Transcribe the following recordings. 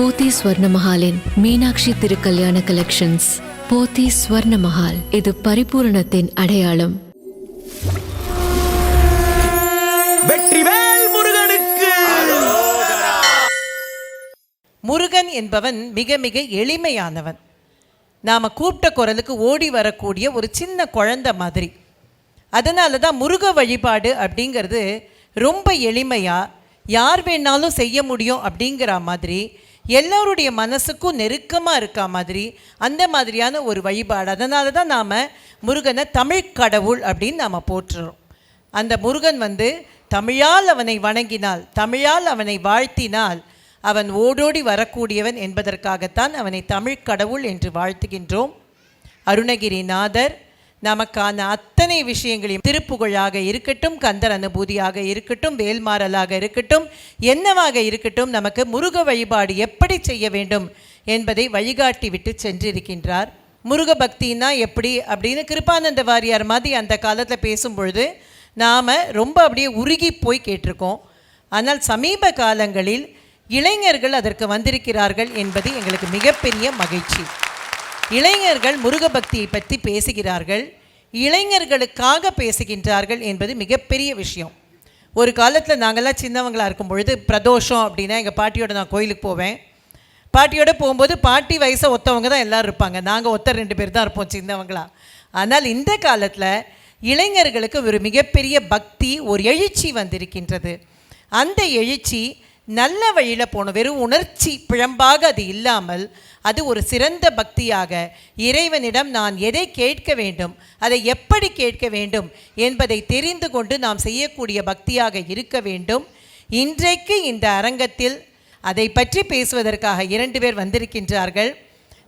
போத்தி ஸ்வர்ண மஹாலின் மீனாட்சி திருக்கல்யாண கலெக்ஷன்ஸ் போத்தி ஸ்வர்ண மஹால் இது பரிபூரணத்தின் அடையாளம். வெற்றிவேல் முருகனுக்கு! முருகன் என்பவன் மிக மிக எளிமையானவன். நாம் கூப்பிட்ட குரலுக்கு ஓடி வரக்கூடிய ஒரு சின்ன குழந்தை மாதிரி. அதனால தான் முருக வழிபாடு அப்படிங்கிறது ரொம்ப எளிமையாக யார் வேணாலும் செய்ய முடியும் அப்படிங்கிற மாதிரி எல்லோருடைய மனசுக்கும் நெருக்கமாக இருக்கா மாதிரி அந்த மாதிரியான ஒரு வழிபாடு. அதனால தான் நாம் முருகனை தமிழ் கடவுள் அப்படின்னு நாம் போற்றுறோம். அந்த முருகன் வந்து தமிழால் அவனை வணங்கினால் தமிழால் அவனை வாழ்த்தினால் அவன் ஓடோடி வரக்கூடியவன் என்பதற்காகத்தான் அவனை தமிழ் கடவுள் என்று வாழ்த்துகின்றோம். அருணகிரிநாதர் நமக்கான அத்தனை விஷயங்களையும் திருப்புகழாக இருக்கட்டும் கந்தர் அனுபூதியாக இருக்கட்டும் வேல்மாறலாக இருக்கட்டும் என்னவாக இருக்கட்டும் நமக்கு முருக வழிபாடு எப்படி செய்ய வேண்டும் என்பதை வழிகாட்டி விட்டு சென்றிருக்கின்றார். முருக பக்தினா எப்படி அப்படின்னு கிருபானந்த வாரியார் மாதிரி அந்த காலத்தில் பேசும்பொழுது நாம் ரொம்ப அப்படியே உருகி போய் கேட்டிருக்கோம். ஆனால் சமீப காலங்களில் இளைஞர்கள் அதற்கு வந்திருக்கிறார்கள் என்பது எங்களுக்கு மிகப்பெரிய மகிழ்ச்சி. இளைஞர்கள் முருக பக்தியை பற்றி பேசுகிறார்கள். இளைஞர்களுக்காக பேசுகின்றார்கள் என்பது மிகப்பெரிய விஷயம். ஒரு காலத்தில் நாங்கள்லாம் சின்னவங்களாக இருக்கும் பொழுது பிரதோஷம் அப்படின்னா எங்கள் பாட்டியோட நான் கோயிலுக்கு போவேன். பாட்டியோட போகும்போது பாட்டி வயசை ஒத்தவங்க தான் எல்லோரும் இருப்பாங்க. நாங்கள் ஒத்த ரெண்டு பேர் தான் இருப்போம் சின்னவங்களா. ஆனால் இந்த காலத்தில் இளைஞர்களுக்கு ஒரு மிகப்பெரிய பக்தி ஒரு எழுச்சி வந்திருக்கின்றது. அந்த எழுச்சி நல்ல வழியில் போகணும். வெறும் உணர்ச்சி பிழம்பாக அது இல்லாமல் அது ஒரு சிறந்த பக்தியாக இறைவனிடம் நான் எதை கேட்க வேண்டும் அதை எப்படி கேட்க வேண்டும் என்பதை தெரிந்து கொண்டு நாம் செய்யக்கூடிய பக்தியாக இருக்க வேண்டும். இன்றைக்கு இந்த அரங்கத்தில் அதை பற்றி பேசுவதற்காக இரண்டு பேர் வந்திருக்கின்றார்கள்.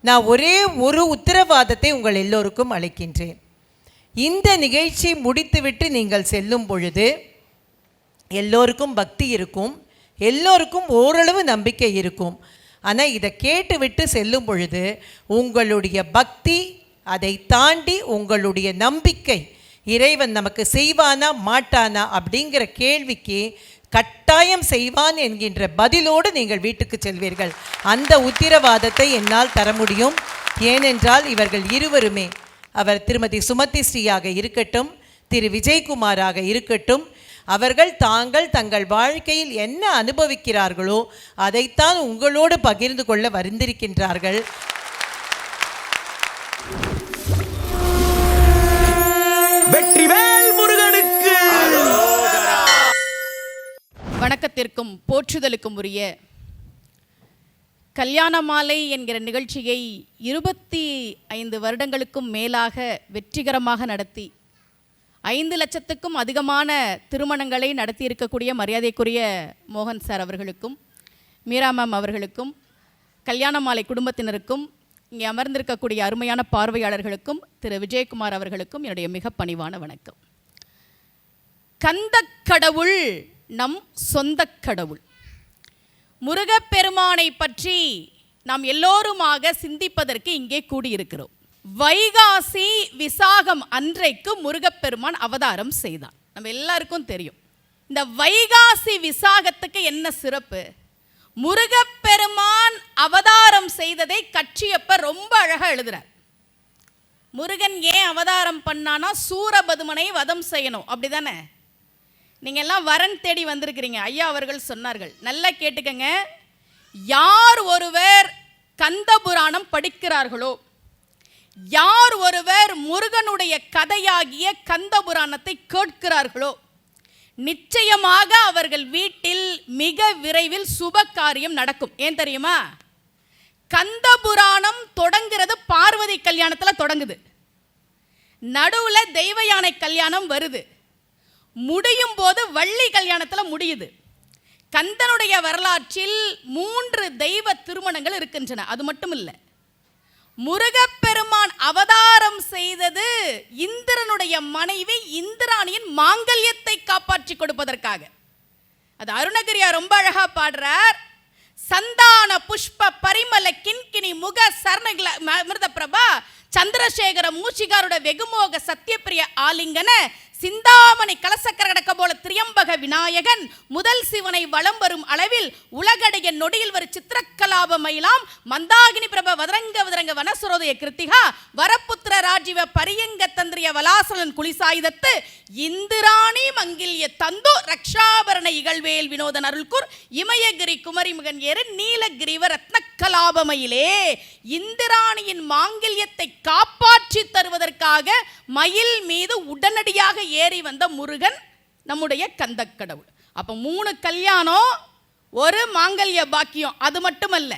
நான் ஒரே ஒரு உத்தரவாதத்தை உங்கள் எல்லோருக்கும் அளிக்கின்றேன். இந்த நிகழ்ச்சி முடித்துவிட்டு நீங்கள் செல்லும் பொழுது எல்லோருக்கும் பக்தி இருக்கும் எல்லோருக்கும் ஓரளவு நம்பிக்கை இருக்கும். ஆனால் இதை கேட்டுவிட்டு செல்லும் பொழுது உங்களுடைய பக்தி அதை தாண்டி உங்களுடைய நம்பிக்கை இறைவன் நமக்கு செய்வானா மாட்டானா அப்படிங்கிற கேள்விக்கு கட்டாயம் செய்வான் என்கின்ற பதிலோடு நீங்கள் வீட்டுக்கு செல்வீர்கள். அந்த உத்திரவாதத்தை என்னால் தர முடியும். ஏனென்றால் இவர்கள் இருவருமே அவர் திருமதி சுமதி ஸ்ரீயாக இருக்கட்டும் திரு. விஜயகுமாராக இருக்கட்டும் அவர்கள் தாங்கள் தங்கள் வாழ்க்கையில் என்ன அனுபவிக்கிறார்களோ அதைத்தான் உங்களோடு பகிர்ந்து கொள்ள முருகனுக்கு. வணக்கத்திற்கும் போற்றுதலுக்கும் உரிய கல்யாண மாலை என்கிற நிகழ்ச்சியை இருபத்தி ஐந்து வருடங்களுக்கும் மேலாக வெற்றிகரமாக நடத்தி ஐந்து லட்சத்துக்கும் அதிகமான திருமணங்களை நடத்தி இருக்கக்கூடிய மரியாதைக்குரிய மோகன் சார் அவர்களுக்கும் மீரா மேம் அவர்களுக்கும் கல்யாண மாலை குடும்பத்தினருக்கும் இங்கே அமர்ந்திருக்கக்கூடிய அருமையான பார்வையாளர்களுக்கும் திரு விஜயகுமார் அவர்களுக்கும் என்னுடைய மிக பணிவான வணக்கம். கந்தக் கடவுள் நம் சொந்தக் கடவுள். முருகப்பெருமானை பற்றி நாம் எல்லோருமாக சிந்திப்பதற்கு இங்கே கூடியிருக்கிறோம். வைகாசி விசாகம் அன்றைக்கு முருகப்பெருமான் அவதாரம் செய்தான் நம்ம எல்லாருக்கும் தெரியும். இந்த வைகாசி விசாகத்துக்கு என்ன சிறப்பு? முருகப்பெருமான் அவதாரம் செய்ததை கட்சியப்ப ரொம்ப அழகாக எழுதுறார். முருகன் ஏன் அவதாரம் பண்ணானா சூரபதுமனை வதம் செய்யணும். அப்படிதானே? நீங்கள் எல்லாம் வரன் தேடி வந்திருக்கிறீங்க. ஐயா அவர்கள் சொன்னார்கள். நல்லா கேட்டுக்கங்க. யார் ஒருவர் கந்த புராணம் படிக்கிறார்களோ யார் ஒருவர் முருகனுடைய கதையாகிய கந்தபுராணத்தை கேட்கிறார்களோ நிச்சயமாக அவர்கள் வீட்டில் மிக விரைவில் சுப காரியம் நடக்கும். ஏன் தெரியுமா? கந்தபுராணம் தொடங்கிறது பார்வதி கல்யாணத்தில் தொடங்குது. நடுவில் தெய்வ யானை கல்யாணம் வருது. முடியும் போது வள்ளி கல்யாணத்தில் முடியுது. கந்தனுடைய வரலாற்றில் மூன்று தெய்வ திருமணங்கள் இருக்கின்றன. அது மட்டும் இல்லை முருகப்பெருமான் அவதாரம் செய்தது இந்திரனுடைய மனைவி இந்திராணியின் மாங்கல்யத்தை காப்பாற்றி கொடுப்பதற்காக. அது அருணகிரியா ரொம்ப அழகா பாடுறார். சந்தான புஷ்ப பரிமல கிண்கிணி முக சரணகில மிருத பிரபா சந்திரசேகர மூச்சிகாரோட வெகுமோக சத்தியப்பிரிய ஆலிங்கன சிந்தாமணி கலசக்கர கடக்கம் போல திரியம்பக விநாயகன் முதல் சிவனை வலம் வரும் அளவில் உலகடைய நொடியில் வரும் சித்திரக்கலாப மயிலாம் மந்தாகினி பிரப வதரங்க வதரங்க வனசுரோதய கிருத்திகா வரப்புத்திர ராஜீவ பரியங்க தந்திரிய வலாசலன் குளிசாயுதத்து இந்திராணி மங்கில்ய தந்து ரக்ஷாபரண இகழ்வேல் வினோதன் அருள்கூர் இமயகிரி குமரிமுகன் ஏறு நீலகிரிவ ரத்னக்கலாபமயிலே இந்திராணியின் மாங்கில்யத்தை காப்பாற்றி தருவதற்காக மயில் மீது உடனடியாக ஏறி வந்த முருகன் நம்முடைய கந்தக்கடவுள். அப்போ மூணு கல்யாணம் ஒரு மாங்கல்ய பாக்கியம் அது மட்டுமல்ல.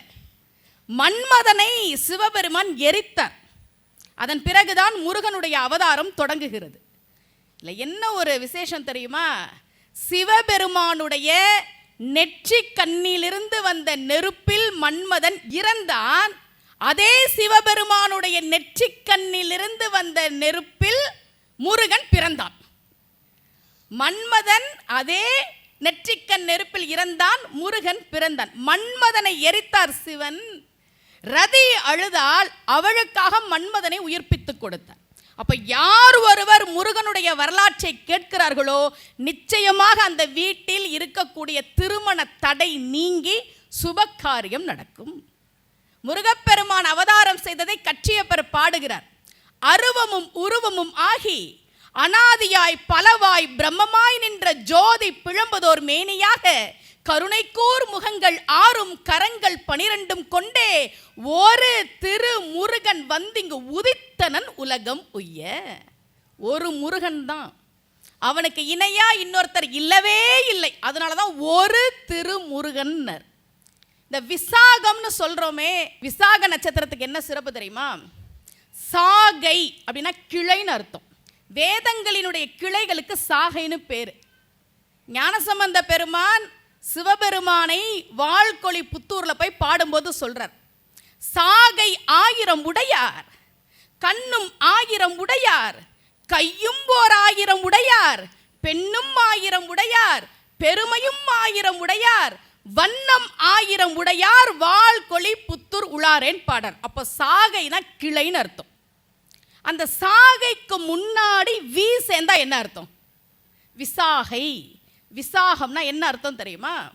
மன்மதனை சிவபெருமான் எரித்தார். அதன் பிறகுதான் முருகனுடைய அவதாரம் தொடங்குகிறது. இல்லை என்ன ஒரு விசேஷம் தெரியுமா? சிவபெருமானுடைய நெற்றி கண்ணிலிருந்து வந்த நெருப்பில் மன்மதன் இறந்தான். அதே சிவபெருமானுடைய நெற்றி கண்ணிலிருந்து வந்த நெருப்பில் முருகன் பிறந்தான். மன்மதன் அதே நெற்றிக்கண் நெருப்பில் இறந்தான் முருகன் பிறந்தான். மன்மதனை எரித்தார் சிவன் ரதி அழுதால் அவளுக்காக மன்மதனை உயிர்ப்பித்துக் கொடுத்தார் அப்ப யார் ஒருவர் முருகனுடைய வரலாற்றை கேட்கிறார்களோ நிச்சயமாக அந்த வீட்டில் இருக்கக்கூடிய திருமண தடை நீங்கி சுபகாரியம் நடக்கும். முருகப்பெருமான் அவதாரம் செய்ததை கட்சியப்பர் பாடுகிறார். அருவமும் உருவமும் ஆகி அனாதியாய் பலவாய் பிரம்மமாய் நின்ற ஜோதி பிழம்பதோர் மேனியாக கருணைக்கூர் முகங்கள் ஆறும் கரங்கள் பனிரெண்டும் கொண்டே ஒரு திரு முருகன் வந்திங்கு உதித்தனன் உலகம் உய்ய. ஒரு முருகன் தான். அவனுக்கு இணையா இன்னொருத்தர் இல்லவே இல்லை. அதனால தான் ஒரு திருமுருகன்னர். இந்த விசாகம்னு சொல்கிறோமே விசாக நட்சத்திரத்துக்கு என்ன சிறப்பு தெரியுமா? சாகை அப்படின்னா கிளைன்னு அர்த்தம். வேதங்களினுடைய கிளைகளுக்கு சாகைன்னு பேர். ஞானசம்பந்த பெருமான் சிவபெருமானை வாழ்கொழி புத்தூரில் போய் பாடும்போது சொல்கிறார் சாகை ஆயிரம் உடையார் கண்ணும் ஆயிரம் உடையார் கையும் ஓர் ஆயிரம் உடையார் பெண்ணும் ஆயிரம் உடையார் பெருமையும் ஆயிரம் உடையார் வண்ணம் ஆயிரம் உடையார் வாழ்கொழி புத்தூர் உளாரேன் பாடர் அப்போ சாகைனா கிளைன்னு அர்த்தம். அந்த சாகைக்கு முன்னாடி வி சேர்ந்தா என்ன அர்த்தம்? விசாகை. விசாகம்னா என்ன அர்த்தம் தெரியுமா?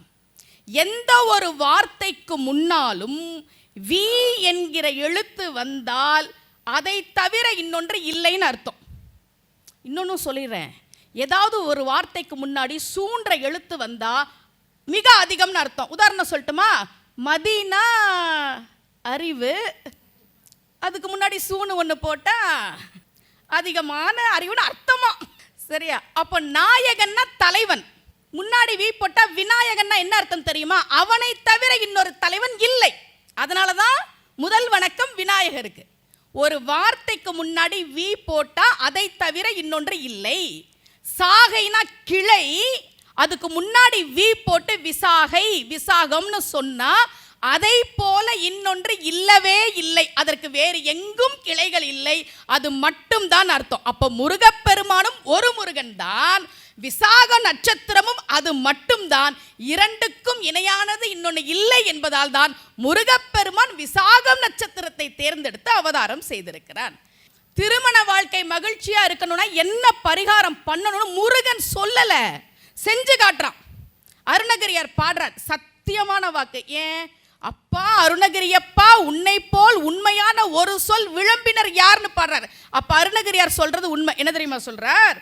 எந்த ஒரு வார்த்தைக்கு முன்னாலும் வி என்கிற எழுத்து வந்தால் அதை தவிர இன்னொன்று இல்லைன்னு அர்த்தம். இன்னொன்னு சொல்லிடுறேன். ஏதாவது ஒரு வார்த்தைக்கு முன்னாடி சூன்ற எழுத்து வந்தால் மிக அதிகம்னு அர்த்தம். உதாரணம் சொல்லட்டுமா? மதினா அறிவு அதுக்கு முன்னாடி சூனு ஒன்று போட்டால் அதிகமான அறிவுன்னு அர்த்தமா? சரியா? அப்போ நாயகன்னா தலைவன். முன்னாடி வி போட்டால் விநாயகன்னா என்ன அர்த்தம் தெரியுமா? அவனை தவிர இன்னொரு தலைவன் இல்லை. அதனால தான் முதல் வணக்கம் விநாயகருக்கு. ஒரு வார்த்தைக்கு முன்னாடி வி போட்டால் அதை தவிர இன்னொன்று இல்லை. சாகைனா கிளை அதுக்கு முன்னாடி வி போட்டு விசாகை விசாகம்னு சொன்னால் அதை போல இன்னொன்று இல்லவே இல்லை. அதற்கு வேறு எங்கும் கிளைகள் இல்லை. அது மட்டும்தான் அர்த்தம். அப்போ முருகப்பெருமானும் ஒரு முருகன் தான் விசாக நட்சத்திரமும் அது மட்டும்தான். இரண்டுக்கும் இணையானது இன்னொன்று இல்லை என்பதால் தான் முருகப்பெருமான் விசாகம் நட்சத்திரத்தை தேர்ந்தெடுத்து அவதாரம் செய்திருக்கிறான் திருமண வாழ்க்கை மகிழ்ச்சியா இருக்கணும்னா என்ன பரிகாரம் பண்ணணும்னு முருகன் சொல்லலை. செஞ்சு காட்டுறான். அருணகிரியார் பாடுறார். சத்தியமான வாக்கு. ஏன்? அப்பா அருணகிரியப்பா உன்னை போல் உண்மையான ஒரு சொல் விளம்பினர் யாருன்னு பாடுறார். அப்ப அருணகிரியார் சொல்றது உண்மை. என்ன தெரியுமா சொல்றார்?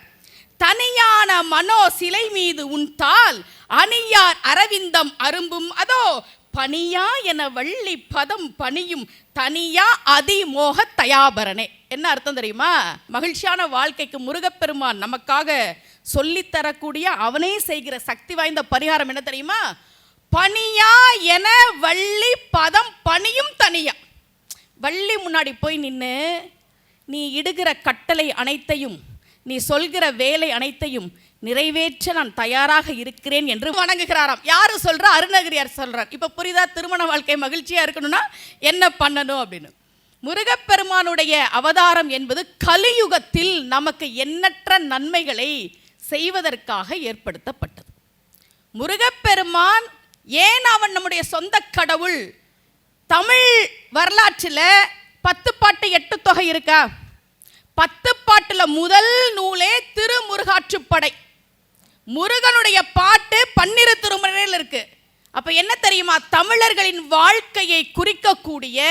தனியான மனோ சிலை மீது உன் தாள் அணியார் அரவிந்தம் அரும்பும். அதோ பனியா என வள்ளி பதம் பணியும் தனியா அதிமோக தயாபரனே. என்ன அர்த்தம் தெரியுமா? மகிழ்ச்சியான வாழ்க்கைக்கு முருகப்பெருமான் நமக்காக சொல்லித்தரக்கூடிய அவனே செய்கிற சக்தி வாய்ந்த பரிகாரம் என்ன தெரியுமா? பனியா என வள்ளி பதம் பனியும் தனியா. வள்ளி முன்னாடி போய் நின்று நீ இடுகிற கட்டளை அனைத்தையும் நீ சொல்கிற வேலை அனைத்தையும் நிறைவேற்ற நான் தயாராக இருக்கிறேன் என்று வணங்குகிறாராம். யார் சொல்கிறா அருணகிரியார் சொல்கிறார் இப்போ புரிதா திருமண வாழ்க்கை மகிழ்ச்சியாக இருக்கணும்னா என்ன பண்ணணும் அப்படின்னு. முருகப்பெருமானுடைய அவதாரம் என்பது கலியுகத்தில் நமக்கு எண்ணற்ற நன்மைகளை செய்வதற்காக ஏற்படுத்தப்பட்டது. முருகப்பெருமான் ஏன் அவன் நம்முடைய சொந்த கடவுள்? தமிழ் வரலாற்றில் பத்து பாட்டு எட்டு தொகை இருக்கா? பத்து பாட்டில் முதல் நூலே திருமுருகாற்றுப்படை முருகனுடைய பாட்டு பன்னிரு திருமுறையில் இருக்கு. அப்போ என்ன தெரியுமா? தமிழர்களின் வாழ்க்கையை குறிக்கக்கூடிய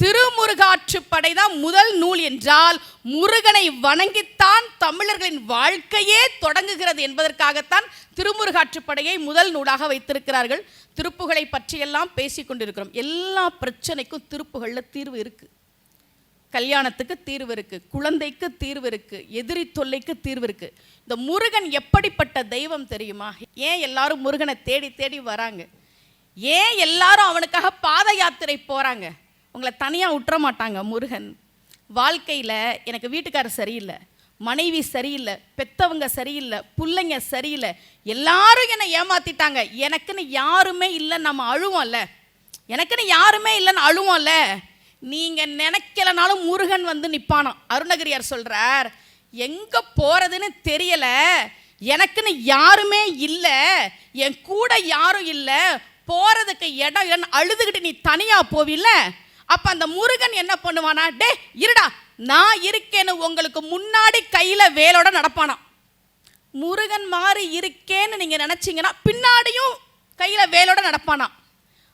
திருமுருகாற்றுப்படை தான் முதல் நூல் என்றால் முருகனை வணங்கித்தான் தமிழர்களின் வாழ்க்கையே தொடங்குகிறது என்பதற்காகத்தான் திருமுருகாற்றுப்படையை முதல் நூலாக வைத்திருக்கிறார்கள். திருப்புகளை பற்றியெல்லாம் பேசி கொண்டிருக்கிறோம். எல்லா பிரச்சனைக்கும் திருப்புகளில் தீர்வு இருக்குது கல்யாணத்துக்கு தீர்வு இருக்குது குழந்தைக்கு தீர்வு இருக்குது எதிரி தொல்லைக்கு தீர்வு இருக்குது இந்த முருகன் எப்படிப்பட்ட தெய்வம் தெரியுமா? ஏன் எல்லாரும் முருகனை தேடி தேடி வராங்க? ஏன் எல்லாரும் அவனுக்காக பாத யாத்திரை போகிறாங்க உங்களை தனியாக விட்டுற மாட்டாங்க முருகன். வாழ்க்கையில் எனக்கு வீட்டுக்காரர் சரியில்லை மனைவி சரியில்லை பெத்தவங்க சரியில்லை பிள்ளைங்க சரியில்லை எல்லாரும் என்னை ஏமாத்திட்டாங்க. எனக்குன்னு யாருமே இல்லை நம்ம அழுவோம்ல. எனக்குன்னு யாருமே இல்லைன்னு அழுவோம்ல. நீங்கள் நினைக்கலனாலும் முருகன் வந்து நிற்பானோ அருணகிரியார் சொல்கிறார் எங்கே போகிறதுன்னு தெரியலை. எனக்குன்னு யாருமே இல்லை. என் கூட யாரும் இல்லை. போகிறதுக்கு இடம் இல்லைன்னு அழுதுகிட்டு நீ தனியாக போவில்ல? அப்போ அந்த முருகன் என்ன பண்ணுவானா டே இருடா நான் இருக்கேன்னு உங்களுக்கு முன்னாடி கையில் வேலோட நடப்பானா? முருகன் மாதிரி இருக்கேன்னு நீங்கள் நினச்சிங்கன்னா பின்னாடியும் கையில் வேலோட நடப்பானா?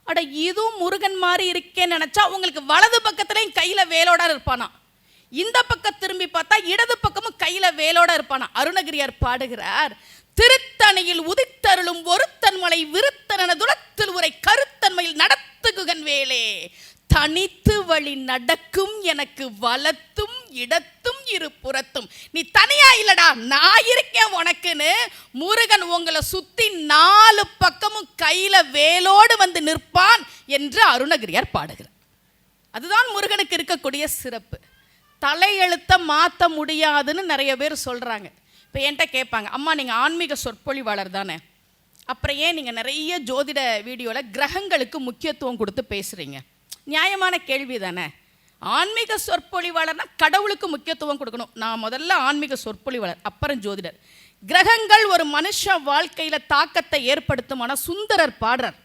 அட இதுவும் முருகன் மாதிரி இருக்கேன்னு நினச்சா உங்களுக்கு வலது பக்கத்துலையும் கையில் வேலோட இருப்பானா? இந்த பக்கம் திரும்பி பார்த்தா இடது பக்கமும் கையில் வேலோட இருப்பானா? அருணகிரியார் பாடுகிறார் திருத்தணியில் உதித்தருளும் ஒருத்தன்மலை மலை விருத்தன உரை கருத்தன்மையில் நடத்துகுகன் வேலே தனித்து வழி நடக்கும் எனக்கு வலத்தும் இடத்தும் இரு புறத்தும். நீ தனியா இல்லடா நான் இருக்கேன் உனக்குன்னு முருகன் உங்களை சுத்தி நாலு பக்கமும் கையில வேலோடு வந்து நிற்பான் என்று அருணகிரியார் பாடுகிறார். அதுதான் முருகனுக்கு இருக்கக்கூடிய சிறப்பு. தலையெழுத்தை மாற்ற முடியாதுன்னு நிறைய பேர் சொல்கிறாங்க இப்போ என்கிட்ட கேட்பாங்க அம்மா நீங்கள் ஆன்மீக சொற்பொழிவாளர் தானே. அப்புறம் ஏன் நீங்கள் நிறைய ஜோதிட வீடியோவில் கிரகங்களுக்கு முக்கியத்துவம் கொடுத்து பேசுகிறீங்க நியாயமான கேள்வி தானே? ஆன்மீக சொற்பொழிவாளர்னா கடவுளுக்கு முக்கியத்துவம் கொடுக்கணும். நான் முதல்ல ஆன்மீக சொற்பொழிவாளர் அப்புறம் ஜோதிடர். கிரகங்கள் ஒரு மனுஷ வாழ்க்கையில் தாக்கத்தை ஏற்படுத்துமான சுந்தரர் பாடுறார்.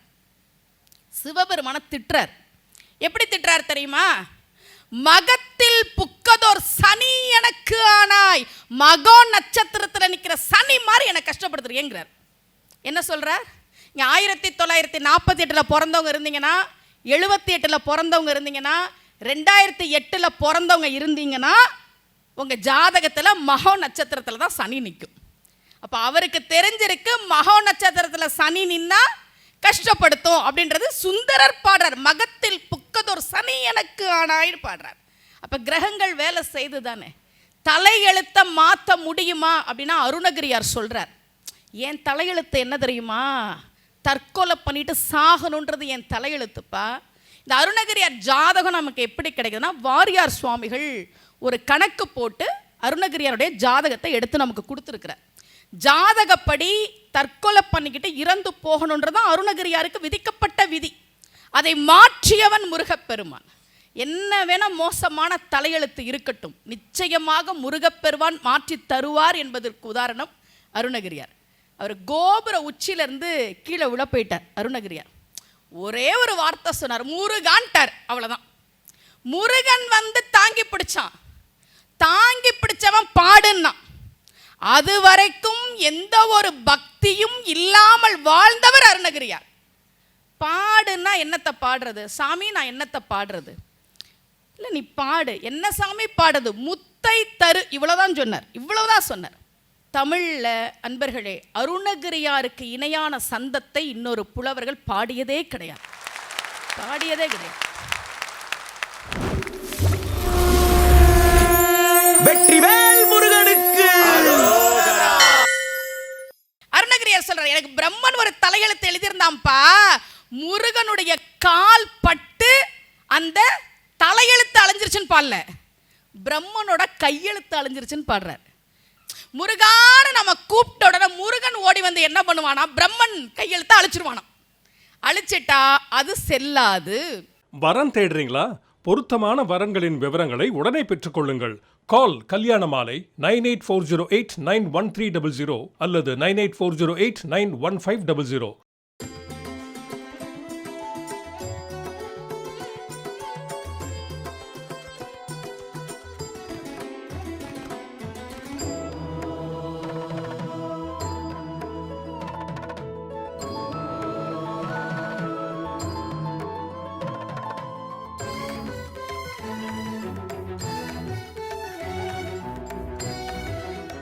சிவபெருமான திட்டுறார். எப்படி திட்டுறார் தெரியுமா? மகத்தில் புக்கதோர் சனி எனக்கு ஆனாய் மகோ நட்சத்திரத்தில் நிற்கிற சனி மாதிரி என்னை கஷ்டப்படுத்துறீங்கிறார். என்ன சொல்கிறார் இங்கே ஆயிரத்தி தொள்ளாயிரத்தி நாற்பத்தி எட்டில் பிறந்தவங்க இருந்தீங்கன்னா எழுபத்தி எட்டில் பிறந்தவங்க இருந்தீங்கன்னா ரெண்டாயிரத்தி எட்டில் பிறந்தவங்க இருந்தீங்கன்னா உங்கள் ஜாதகத்தில் மகோ நட்சத்திரத்தில் தான் சனி நிற்கும் அப்போ அவருக்கு தெரிஞ்சிருக்கு மகோ நட்சத்திரத்தில் சனி நின்னா கஷ்டப்படுத்தும் அப்படின்றது சுந்தரர் பாடுறார். மகத்தில் புக்கதொரு சனி எனக்கு ஆனாயின்னு பாடுறார். அப்போ கிரகங்கள் வேலை செய்து தானே தலையெழுத்தை மாற்ற முடியுமா அப்படின்னா அருணகிரியார் சொல்கிறார் என் தலையெழுத்து என்ன தெரியுமா? தற்கொலை பண்ணிட்டு சாகணுன்றது என் தலையெழுத்துப்பா. இந்த அருணகிரியார் ஜாதகம் நமக்கு எப்படி கிடைக்குதுன்னா வாரியார் சுவாமிகள் ஒரு கணக்கு போட்டு அருணகிரியாருடைய ஜாதகத்தை எடுத்து நமக்கு கொடுத்துருக்கிறார். ஜாதகப்படி தற்கொலை பண்ணிக்கிட்டு இறந்து போகணுன்றதான் அருணகிரியாருக்கு விதிக்கப்பட்ட விதி. அதை மாற்றியவன் முருகப்பெருமான். என்ன வேணா மோசமான தலையெழுத்து இருக்கட்டும். நிச்சயமாக முருகப்பெருவான் மாற்றி தருவார் என்பதற்கு உதாரணம் அருணகிரியார். அவர் கோபுர உச்சியிலேருந்து கீழே விழ போயிட்டார் அருணகிரியார். ஒரே ஒரு வார்த்தை சொன்னார் முருகான்ட்டார். அவ்வளோதான் முருகன் வந்து தாங்கி பிடிச்சான். தாங்கி பிடிச்சவன் பாடுன்னான். அது வரைக்கும் எந்த ஒரு பக்தியும் இல்லாமல் வாழ்ந்தவர் அருணகிரியார். பாடுன்னா என்னத்தை பாடுறது? சாமி நான் என்னத்தை பாடுறது? இல்லை நீ பாடு. என்ன சாமி பாடுறது? முத்தை தரு. இவ்வளோதான் சொன்னார். இவ்வளோதான் சொன்னார். தமிழில் அன்பர்களே அருணகிரியாருக்கு இணையான சந்தத்தை இன்னொரு புலவர்கள் பாடியதே கிடையாது. பாடியதே கிடையாது. வெற்றிவேல் முருகனுக்கு. அருணகிரியார் சொல்றார் எனக்கு பிரம்மன் ஒரு தலையெழுத்து எழுதியிருந்தான்ப்பா. முருகனுடைய கால் பட்டு அந்த தலையெழுத்து அழிஞ்சிருச்சுன்னு பாடல. பிரம்மனோட கையெழுத்து அழிஞ்சிருச்சுன்னு பாடுறார். முருகான நம்ம கூப்பிட்ட உடனே முருகன் ஓடி வந்து என்ன பண்ணுவானா? பிரம்மன் கையெழுத்த அழிச்சிருவானா அழிச்சிட்டா அது செல்லாது. வரன் தேடுறீங்களா? பொருத்தமான வரன்களின் விவரங்களை உடனே பெற்றுக்கொள்ளுங்கள். Call Kalyana Malai nine eight four zero eight nine one three double zero அல்லது nine eight four zero eight nine one five double zero.